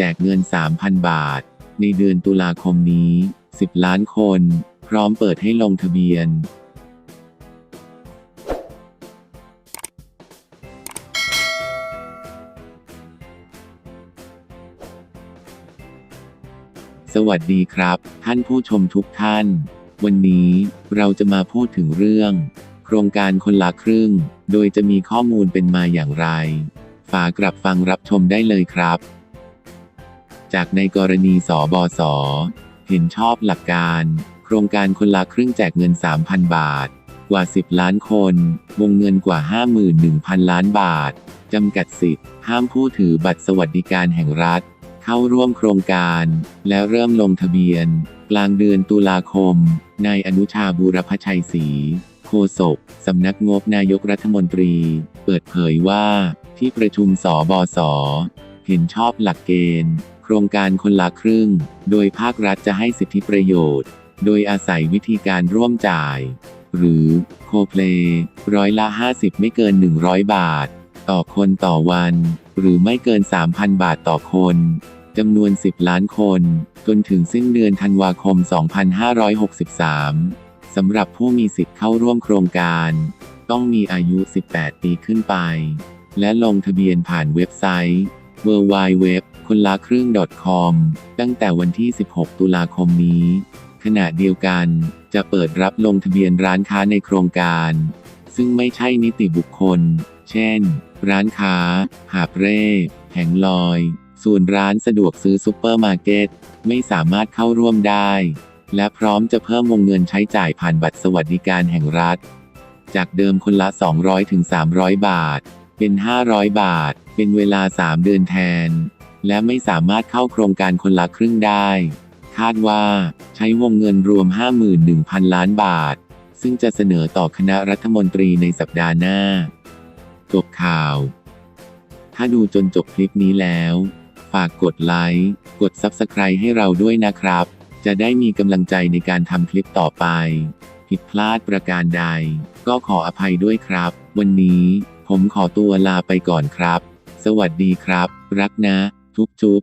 แจกเงิน 3,000 บาท ในเดือนตุลาคมนี้ 10 ล้านคน พร้อมเปิดให้ลงทะเบียน สวัสดีครับ ท่านผู้ชมทุกท่าน วันนี้เราจะมาพูดถึงเรื่อง โครงการคนละครึ่ง โดยจะมีข้อมูลเป็นมาอย่างไร ฝากกลับฟังรับชมได้เลยครับ จากในกรณีสบส เห็นชอบหลักการ โครงการคนละครึ่งแจกเงิน 3,000 บาท กว่า 10 ล้านคน วงเงินกว่า 51,000 ล้านบาท จำกัดสิทธิ์ ห้ามผู้ถือบัตรสวัสดิการแห่งรัฐ เข้าร่วมโครงการ และเริ่มลงทะเบียน กลางเดือนตุลาคม นายอนุชาบูรพชัยศรีโฆษกสำนักงบนายกรัฐมนตรี เปิดเผยว่าที่ประชุมสบส เห็นชอบหลักเกณฑ์ ครงการคนละครึ่ง โดยภาครัฐจะให้สิทธิประโยชน์ โดยอาศัยวิธีการร่วมจ่าย หรือโคเพลร้อยละ 50 ไม่เกิน 100 บาท ต่อคนต่อวัน หรือไม่เกิน 3,000 บาทต่อคนจำนวน 10 ล้านคน จนถึงสิ้นเดือนธันวาคม 2563 สำหรับผู้มีสิทธิ์เข้าร่วมโครงการ ต้องมีอายุ 18 ปีขึ้นไป และลงทะเบียนผ่านเว็บไซต์ www คนละครึ่ง .com ตั้งแต่วันที่ 16 ตุลาคมนี้ ขณะเดียวกัน จะเปิดรับลงทะเบียนร้านค้าในโครงการ ซึ่งไม่ใช่นิติบุคคล เช่น ร้านค้า หาบเร่แผงลอย ส่วนร้านสะดวกซื้อซุปเปอร์มาร์เก็ต ไม่สามารถเข้าร่วมได้ และพร้อมจะเพิ่มวงเงินใช้จ่ายผ่านบัตรสวัสดิการแห่งรัฐ จากเดิมคนละ 200ถึง300 บาท เป็น 500 บาท เป็นเวลา 3 เดือนแทน และไม่สามารถเข้าโครงการคนละครึ่งได้ คาดว่าใช้วงเงินรวม 51,000 ล้านบาท ซึ่งจะเสนอต่อคณะรัฐมนตรีในสัปดาห์หน้า จบข่าว ถ้าดูจนจบคลิปนี้แล้ว ฝากกดไลค์ กด Subscribe ให้เราด้วยนะครับ จะได้มีกำลังใจในการทำคลิปต่อไป ผิดพลาดประการใด ก็ขออภัยด้วยครับ วันนี้ผมขอตัวลาไปก่อนครับ สวัสดีครับ รักนะ จุบ